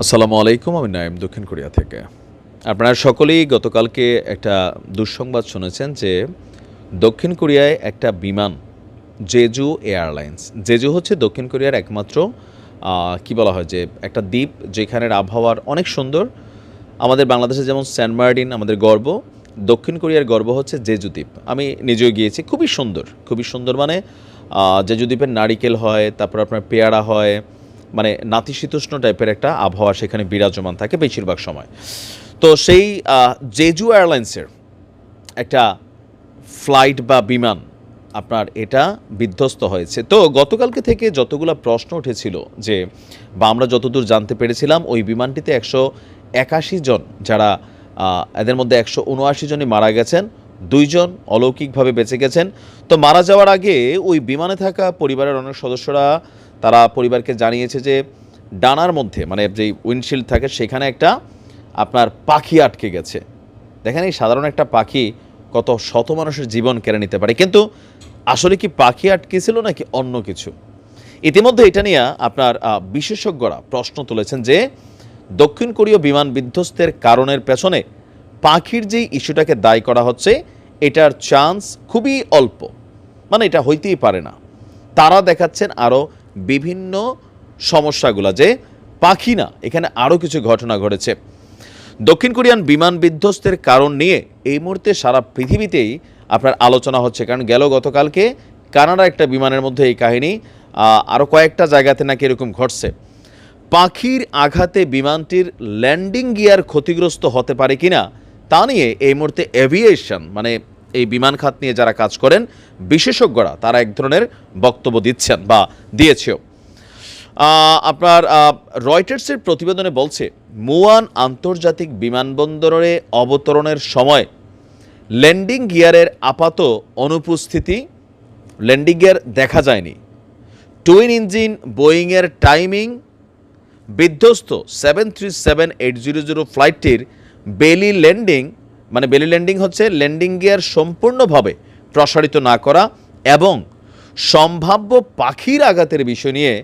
আসসালামু আলাইকুম, আমি নাইম দক্ষিণ কোরিয়া থেকে। আপনারা সকলেই গতকালকে একটা দুঃসংবাদ শুনেছেন যে দক্ষিণ কোরিয়ায় একটা বিমান জেজু এয়ারলাইন্স জেজু হচ্ছে দক্ষিণ কোরিয়ার একমাত্র কি বলা হয় যে একটা দ্বীপ যেখানের আবহাওয়ার অনেক সুন্দর। আমাদের বাংলাদেশে যেমন সেন্ট মার্টিন আমাদের গর্ব, দক্ষিণ কোরিয়ার গর্ব হচ্ছে জেজু দ্বীপ। আমি নিজেও গিয়েছি, খুবই সুন্দর খুবই সুন্দর মানে জেজু দ্বীপের নারিকেল হয়, তারপর আপনার পেয়ারা হয় মানে নাতিশীতোষ্ণ টাইপের একটা আবহাওয়া সেখানে বিরাজমান থাকে বেশিরভাগ সময়। তো সেই জেজু এয়ারলাইন্সের একটা ফ্লাইট বা বিমান আপনার এটা বিধ্বস্ত হয়েছে। তো গতকালকে থেকে যতগুলো প্রশ্ন উঠেছিল যে, বা আমরা যতদূর জানতে পেরেছিলাম, ওই বিমানটিতে একশো একাশি জন যারা এদের মধ্যে একশো উনআশি জনই মারা গেছেন। দুইজন অলৌকিকভাবে বেঁচে গেছেন। তো মারা যাওয়ার আগে ওই বিমানে থাকা পরিবারের অনেক সদস্যরা, তারা পরিবারকে জানিয়েছে যে ডানার মধ্যে মানে যেই উইন্ডশিল্ড থাকে, সেখানে একটা আপনার পাখি আটকে গেছে। দেখেন এই সাধারণ একটা পাখি কত শত মানুষের জীবন কেড়ে নিতে পারে। কিন্তু আসলে কি পাখি আটকেছিল নাকি অন্য কিছু? ইতিমধ্যে এটা নিয়ে আপনার বিশেষজ্ঞরা প্রশ্ন তুলেছেন যে দক্ষিণ কোরীয় বিমান বিধ্বস্তের কারণের পেছনে পাখির যেই ইস্যুটাকে দায়ী করা হচ্ছে, এটার চান্স খুবই অল্প। মানে এটা হইতেই পারে না। তারা দেখাচ্ছেন আরও বিভিন্ন সমস্যাগুলো যে পাখি না, এখানে আরও কিছু ঘটনা ঘটেছে। দক্ষিণ কোরিয়ান বিমান বিধ্বস্তের কারণ নিয়ে এই মুহূর্তে সারা পৃথিবীতেই আপনার আলোচনা হচ্ছে, কারণ গেল গতকালকে কানাডা একটা বিমানের মধ্যে এই কাহিনী আরও কয়েকটা জায়গাতে নাকি এরকম ঘটছে। পাখির আঘাতে বিমানটির ল্যান্ডিং গিয়ার ক্ষতিগ্রস্ত হতে পারে কিনা তা নিয়ে এই মুহূর্তে এভিয়েশন মানে এই বিমান খাত নিয়ে যারা কাজ করেন, বিশেষজ্ঞরা তারা এক ধরনের বক্তব্য দিচ্ছেন বা দিয়েছেও। আপনার রয়টার্সের প্রতিবেদনে বলছে, মুয়ান আন্তর্জাতিক বিমানবন্দরে অবতরণের সময় ল্যান্ডিং গিয়ারের আপাত অনুপস্থিতি, ল্যান্ডিং গিয়ার দেখা যায়নি। টুইন ইঞ্জিন বোয়িংয়ের টাইমিং, বিধ্বস্ত seven three seven eight zero zero ফ্লাইটটির belly landing মানে বেলি ল্যান্ডিং হচ্ছে ল্যান্ডিং গিয়ার সম্পূর্ণভাবে প্রসারিত না করা এবং সম্ভাব্য পাখির আঘাতের বিষয় নিয়ে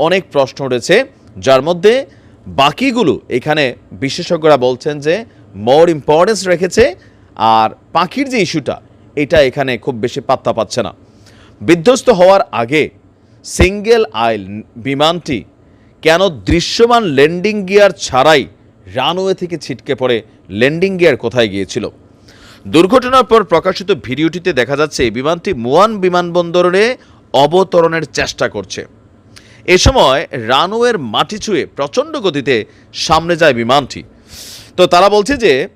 অনেক প্রশ্ন উঠেছে, যার মধ্যে বাকিগুলো এখানে বিশেষজ্ঞরা বলছেন যে মোর ইম্পর্টেন্স রেখেছে আর পাখির যে ইস্যুটা, এটা এখানে খুব বেশি পাত্তা পাচ্ছে না। বিধ্বস্ত হওয়ার আগে সিঙ্গেল আইল বিমানটি কেন দৃশ্যমান ল্যান্ডিং গিয়ার ছাড়াই রানওয়ে থেকে ছিটকে পড়ে ল্যান্ডিং গিয়ার কোথায় গিয়েছিল? দুর্ঘটনার পর প্রকাশিত ভিডিওটিতে দেখা যাচ্ছে বিমানটি মুয়ান বিমানবন্দরে অবতরণের চেষ্টা করছে। এ সময় রানওয়ের মাটি ছুঁয়ে প্রচণ্ড গতিতে সামনে যায় বিমানটি। তো তারা বলছে যে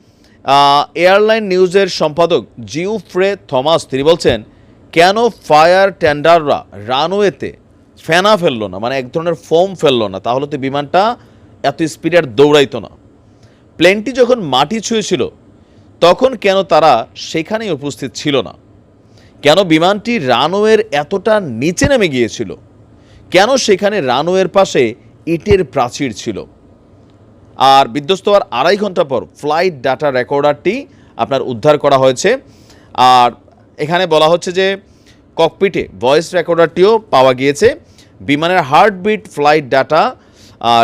এয়ারলাইন নিউজের সম্পাদক জিউ ফ্রে থমাস, তিনি বলছেন, কেন ফায়ার টেন্ডাররা রানওয়েতে ফেনা ফেলল না? মানে এক ধরনের ফোম ফেলল না? তাহলে তো বিমানটা এত স্পিডে আর দৌড়াইতো না। প্লেনটি যখন মাটি ছুঁয়েছিল, তখন কেন তারা সেখানেই উপস্থিত ছিল না? কেন বিমানটি রানওয়ের এতটা নিচে নেমে গিয়েছিল? কেন সেখানে রানওয়ের পাশে ইটের প্রাচীর ছিল? আর বিধ্বস্ত হওয়ার আড়াই ঘণ্টা পর ফ্লাইট ডাটা রেকর্ডারটি আপনার উদ্ধার করা হয়েছে। আর এখানে বলা হচ্ছে যে ককপিটে ভয়েস রেকর্ডারটিও পাওয়া গিয়েছে। বিমানের হার্টবিট ফ্লাইট ডাটা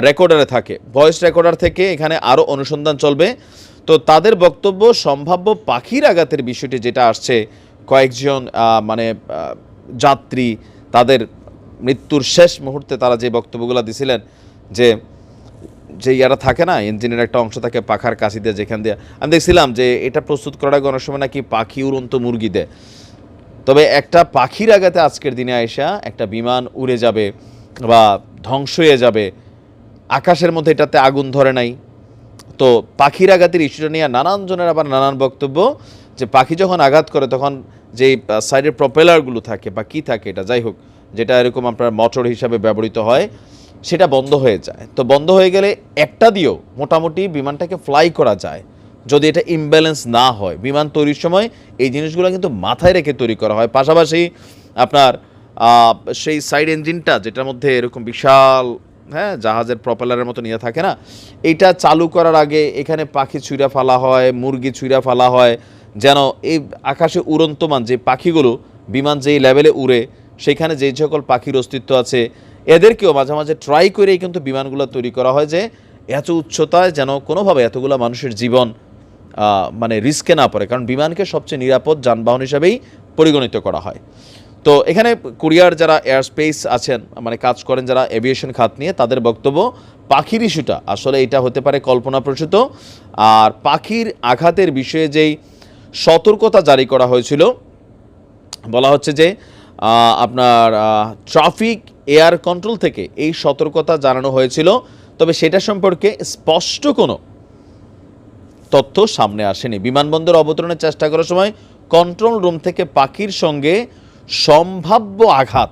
রেকর্ডারে থাকে। ভয়েস রেকর্ডার থেকে এখানে আরও অনুসন্ধান চলবে। তো তাদের বক্তব্য, সম্ভাব্য পাখির আঘাতের বিষয়টি যেটা আসছে, কয়েকজন মানে যাত্রী, তাদের মৃত্যুর শেষ মুহূর্তে তারা যে বক্তব্যগুলো দিছিলেন, যে যে ইয়ারা থাকে না, ইঞ্জিনের একটা অংশ থাকে পাখার কাশি দিয়ে যেখান দিয়ে, আমি দেখছিলাম যে এটা প্রস্তুত করার আগে অনেক সময় নাকি পাখি উড়ন্ত মুরগি দেয়। তবে একটা পাখির আঘাতে আজকের দিনে আয়সা একটা বিমান উড়ে যাবে বা ধ্বংস হয়ে যাবে। আকাশের মধ্যে এটাতে আগুন ধরে নাই। তো পাখির আঘাতের ইস্যুটা নিয়ে নানান জনের আবার নানান বক্তব্য যে পাখি যখন আঘাত করে তখন যেই সাইডের প্রপেলারগুলো থাকে বা কি থাকে এটা, যাই হোক, যেটা এরকম আপনার মোটর হিসাবে ব্যবহৃত হয়, সেটা বন্ধ হয়ে যায়। তো বন্ধ হয়ে গেলে একটা দিয়েও মোটামুটি বিমানটাকে ফ্লাই করা যায়। যদি এটা ইমব্যালেন্স না হয়, বিমান তৈরির সময় এই জিনিসগুলো কিন্তু মাথায় রেখে তৈরি করা হয়। পাশাপাশি আপনার সেই সাইড ইঞ্জিনটা যেটার মধ্যে এরকম বিশাল হ্যাঁ জাহাজের প্রপেলারের মতো নিয়ে থাকে না। এইটা চালু করার আগে এখানে পাখি ছুঁড়া ফেলা হয়, মুরগি ছুঁড়া ফেলা হয়, যেন এই আকাশে উড়ন্তমান যে পাখিগুলো, বিমান যেই লেভেলে উড়ে, সেখানে যেই সকল পাখির অস্তিত্ব আছে, এদেরকেও মাঝে মাঝে ট্রাই করেই কিন্তু বিমানগুলো তৈরি করা হয় যে, এত উচ্চতায় যেন কোনোভাবে এতগুলো মানুষের জীবন মানে রিস্কে না পড়ে। কারণ বিমানকে সবচেয়ে নিরাপদ যানবাহন হিসেবেই পরিগণিত করা হয়। তো এখানে কুরিয়ার যারা এয়ার স্পেস আছেন মানে কাজ করেন যারা এভিয়েশন খাত নিয়ে, তাদের বক্তব্য পাখির ইস্যুটা। আসলে এটা হতে পারে কল্পনাপ্রসূত আর পাখির আঘাতের বিষয়ে যেই সতর্কতা জারি করা হয়েছিল, বলা হচ্ছে যে আপনার ট্রাফিক এয়ার কন্ট্রোল থেকে এই সতর্কতা জানানো হয়েছিল। তবে সেটা সম্পর্কে স্পষ্ট কোনো তথ্য সামনে আসেনি। বিমানবন্দর অবতরণের চেষ্টা করার সময় কন্ট্রোল রুম থেকে পাখির সঙ্গে সম্ভাব্য আঘাত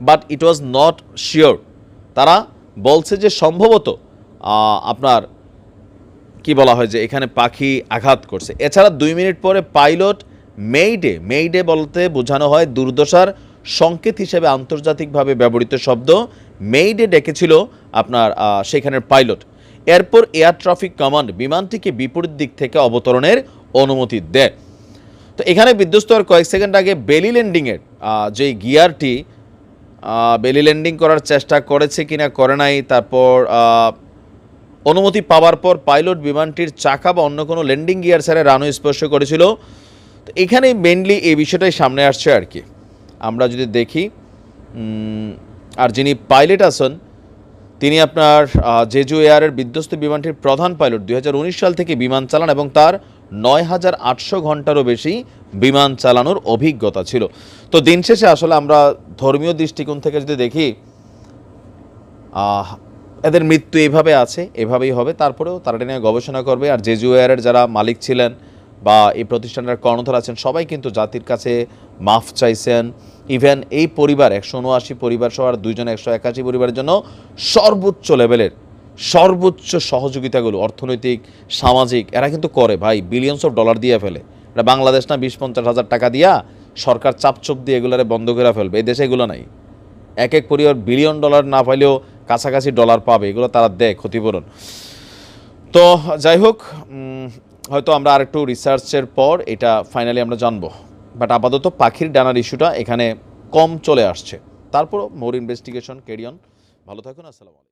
but it was not sure তারা বলছে যে সম্ভবত আপনার কি বলা হয় যে এখানে পাখি আঘাত করছে। এছাড়া দুই মিনিট পরে পাইলট মেইডে মেইডে বলতে বোঝানো হয় দুর্দশার সংকেত হিসেবে আন্তর্জাতিকভাবে ব্যবহৃত শব্দ, মেইডে ডেকেছিল আপনার সেখানের পাইলট। এরপর এয়ার ট্রাফিক কমান্ড বিমানটিকে বিপরীত দিক থেকে অবতরণের অনুমতি দেয়। তো এখানে বিধ্বস্ত হওয়ার কয়েক সেকেন্ড আগে বেলি ল্যান্ডিংয়ের যে গিয়ারটি বেলি ল্যান্ডিং করার চেষ্টা করেছে কিনা করে নাই, তারপর অনুমতি পাওয়ার পর পাইলট বিমানটির চাকা বা অন্য কোনো ল্যান্ডিং গিয়ার ছাড়া রানওয়ে স্পর্শ করেছিল। তো এখানে মেনলি এই বিষয়টাই সামনে আসছে আর কি। আমরা যদি দেখি আর যিনি পাইলট আছেন, তিনি আপনার জেজু এয়ারের বিধ্বস্ত বিমানটির প্রধান পাইলট। দুই হাজার উনিশ সাল থেকে বিমান চালান এবং তার নয় হাজার আটশো ঘন্টারও বেশি বিমান চালানোর অভিজ্ঞতা ছিল। তো দিন শেষে আসলে আমরা ধর্মীয় দৃষ্টিকোণ থেকে যদি দেখি এদের মৃত্যু এইভাবে আছে, এভাবেই হবে। তারপরেও তারা নিয়ে গবেষণা করবে। আর জেজু এয়ারের যারা মালিক ছিলেন বা এই প্রতিষ্ঠানের কর্ণধার আছেন, সবাই কিন্তু জাতির কাছে মাফ চাইছেন। ইভেন এই পরিবার, একশো উনআশি পরিবার সহ আর দুইজন একশো একাশি পরিবারের জন্য সর্বোচ্চ লেভেলের সর্বোচ্চ সহযোগিতাগুলো, অর্থনৈতিক, সামাজিক, এরা কিন্তু করে ভাই বিলিয়নস অফ ডলার দিয়ে ফেলে। এটা বাংলাদেশ না বিশ পঞ্চাশ হাজার টাকা দিয়া সরকার চাপচোপ দিয়ে এগুলারে বন্ধ করে ফেলবে, এই দেশে এগুলো নাই। এক এক পরিবার বিলিয়ন ডলার না পাইলেও কাছাকাছি ডলার পাবে, এগুলো তারা দেয়, ক্ষতিপূরণ। তো যাই হোক হয়তো আমরা আরেকটু রিসার্চের পর এটা ফাইনালি আমরা জানব। বাট আপাতত পাখির ডানার ইস্যুটা এখানে কম চলে আসছে। তারপরও মোর ইনভেস্টিগেশন কেরিয়ন ভালো থাকুন, আসসালামু